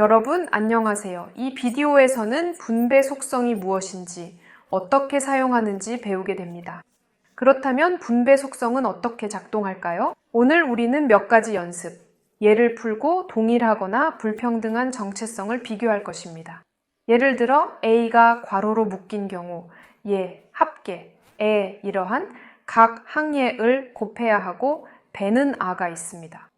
여러분 안녕하세요. 이 비디오에서는 분배 속성이 무엇인지 어떻게 사용하는지 배우게 됩니다. 그렇다면 분배 속성은 어떻게 작동할까요? 오늘 우리는 몇 가지 연습, 예를 풀고 동일하거나 불평등한 정체성을 비교할 것입니다. 예를 들어 A가 괄호로 묶인 경우 예, 합계, 에 이러한 각 항예을 곱해야 하고 배는 아가 있습니다.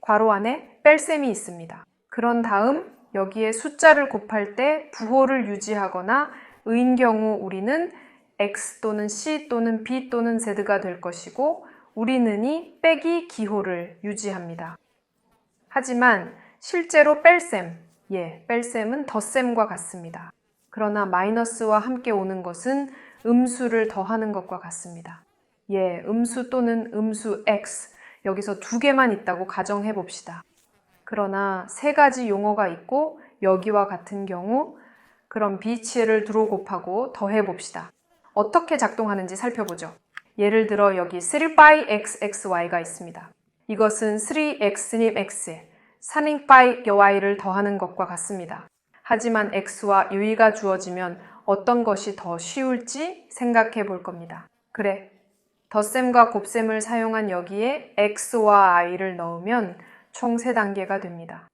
괄호 안에 뺄셈이 있습니다. 그런 다음 여기에 숫자를 곱할 때 부호를 유지하거나 의 경우 우리는 x 또는 c 또는 b 또는 z가 될 것이고 우리는이 빼기 기호를 유지합니다. 하지만 실제로 뺄셈, 예, 뺄셈은 덧셈과 같습니다. 그러나 마이너스와 함께 오는 것은 음수를 더하는 것과 같습니다. 예, 음수 또는 음수 x, 여기서 두 개만 있다고 가정해 봅시다. 그러나 세 가지 용어가 있고 여기와 같은 경우 그럼 비치를 두로 곱하고 더해 봅시다. 어떻게 작동하는지 살펴보죠. 예를 들어 여기 3 by xxy가 있습니다. 이것은 3x님 x에 4ning by y를 더하는 것과 같습니다. 하지만 x와 유의가 주어지면 어떤 것이 더 쉬울지 생각해 볼 겁니다. 그래, 덧셈과 곱셈을 사용한 여기에 x와 i를 넣으면 총 3단계가 됩니다.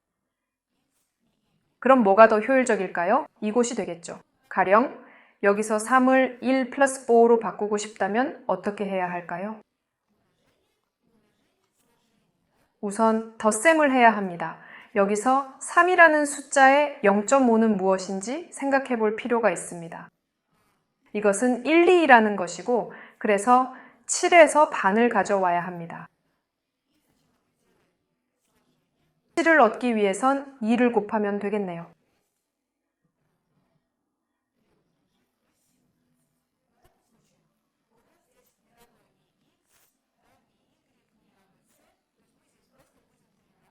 그럼 뭐가 더 효율적일까요? 이곳이 되겠죠. 가령 여기서 3을 1 플러스 4로 바꾸고 싶다면 어떻게 해야 할까요? 우선 덧셈을 해야 합니다. 여기서 3이라는 숫자의 0.5는 무엇인지 생각해 볼 필요가 있습니다. 이것은 1, 2라는 것이고 그래서 7에서 반을 가져와야 합니다. 7을 얻기 위해선 2를 곱하면 되겠네요.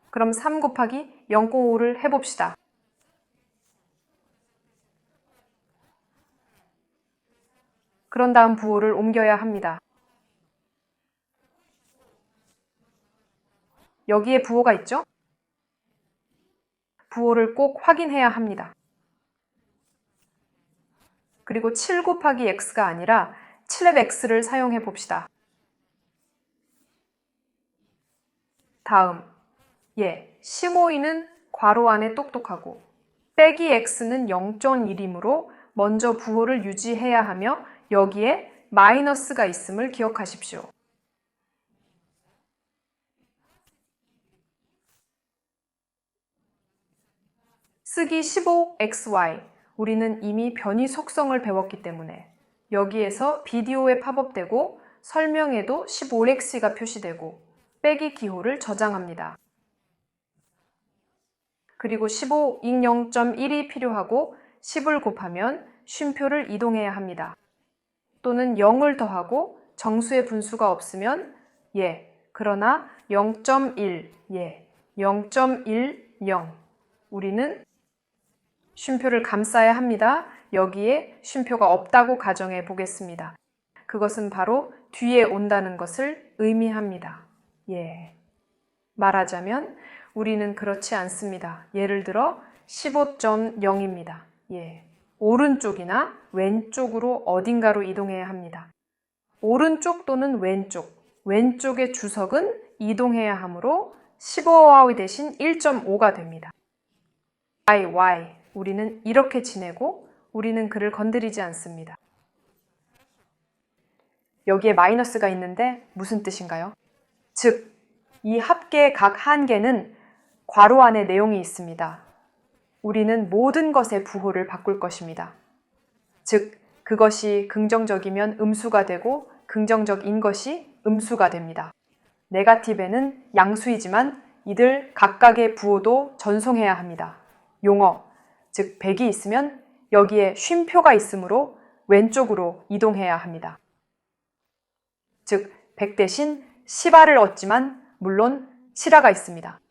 그럼 3 곱하기 0.5를 해봅시다. 그런 다음 부호를 옮겨야 합니다. 여기에 부호가 있죠? 부호를 꼭 확인해야 합니다. 그리고 7 곱하기 x가 아니라 7의 x를 사용해 봅시다. 다음, 예, 심오이는 괄호 안에 똑똑하고 빼기 x는 0.1이므로 먼저 부호를 유지해야 하며 여기에 마이너스가 있음을 기억하십시오. 쓰기 15xy 우리는 이미 변이 속성을 배웠기 때문에 여기에서 비디오에 팝업되고 설명에도 15x가 표시되고 빼기 기호를 저장합니다. 그리고 15, 잉 0.1이 필요하고 10을 곱하면 쉼표를 이동해야 합니다. 또는 0을 더하고 정수의 분수가 없으면 예, 그러나 0.1, 예, 0.10 우리는 쉼표를 감싸야 합니다. 여기에 쉼표가 없다고 가정해 보겠습니다. 그것은 바로 뒤에 온다는 것을 의미합니다. 예. 말하자면 우리는 그렇지 않습니다. 예를 들어 15.0입니다. 예. 오른쪽이나 왼쪽으로 어딘가로 이동해야 합니다. 오른쪽 또는 왼쪽, 왼쪽의 주석은 이동해야 하므로 15y 대신 1.5가 됩니다. y, y. 우리는 이렇게 지내고 우리는 그를 건드리지 않습니다. 여기에 마이너스가 있는데 무슨 뜻인가요? 즉, 이 합계의 각 한계는 괄호 안에 내용이 있습니다. 우리는 모든 것의 부호를 바꿀 것입니다. 즉, 그것이 긍정적이면 음수가 되고 긍정적인 것이 음수가 됩니다. 네가티브에는 양수이지만 이들 각각의 부호도 전송해야 합니다. 용어, 즉 100이 있으면 여기에 쉼표가 있으므로 왼쪽으로 이동해야 합니다. 즉 100 대신 10알을 얻지만 물론 7화가 있습니다.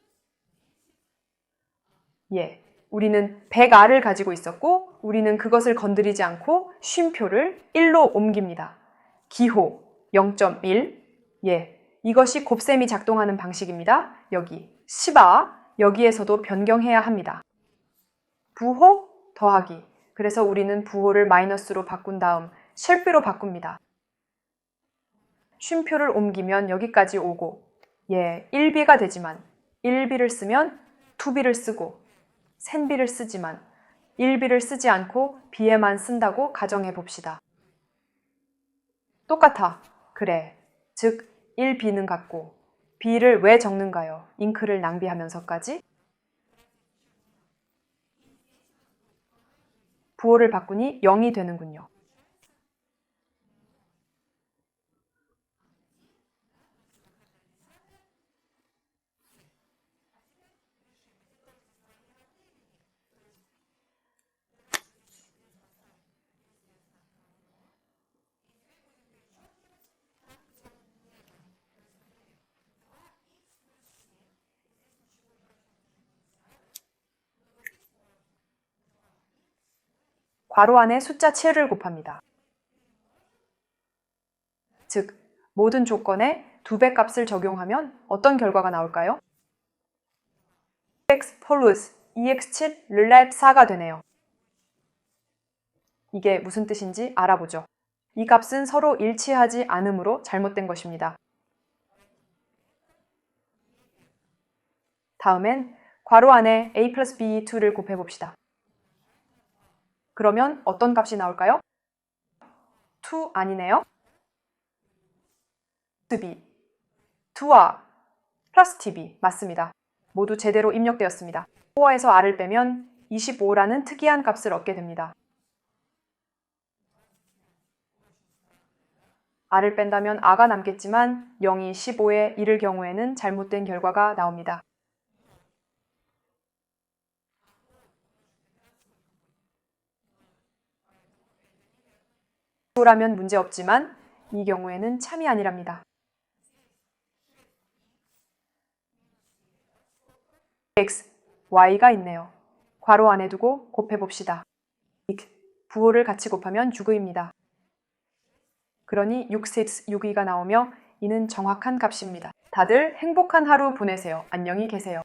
예, 우리는 100알을 가지고 있었고 우리는 그것을 건드리지 않고 쉼표를 1로 옮깁니다. 기호 0.1 예, 이것이 곱셈이 작동하는 방식입니다. 여기 10아 여기에서도 변경해야 합니다. 부호 더하기. 그래서 우리는 부호를 마이너스로 바꾼 다음 실비로 바꿉니다. 쉼표를 옮기면 여기까지 오고 예, 1비가 되지만 1비를 쓰면 2비를 쓰고 센비를 쓰지만 1비를 쓰지 않고 비에만 쓴다고 가정해 봅시다. 똑같아. 그래. 즉 1비는 같고 B를 왜 적는가요? 잉크를 낭비하면서까지? 부호를 바꾸니 0이 되는군요. 괄호 안에 숫자 7을 곱합니다. 즉, 모든 조건에 두 배 값을 적용하면 어떤 결과가 나올까요? x 폴루스 2x7 르랩 4가 되네요. 이게 무슨 뜻인지 알아보죠. 이 값은 서로 일치하지 않으므로 잘못된 것입니다. 다음엔 괄호 안에 a 플러스 b2를 곱해봅시다. 그러면 어떤 값이 나올까요? 2 아니네요? 2b, 2와 플러스 tb 맞습니다. 모두 제대로 입력되었습니다. 4에서 r을 빼면 25라는 특이한 값을 얻게 됩니다. r을 뺀다면 r가 남겠지만 0이 15에 1을 경우에는 잘못된 결과가 나옵니다. 라면 문제 없지만 이 경우에는 참이 아니랍니다. x, y가 있네요. 괄호 안에 두고 곱해봅시다. 부호를 같이 곱하면 6의입니다. 그러니 6, 6, 6의가 나오며 이는 정확한 값입니다. 다들 행복한 하루 보내세요. 안녕히 계세요.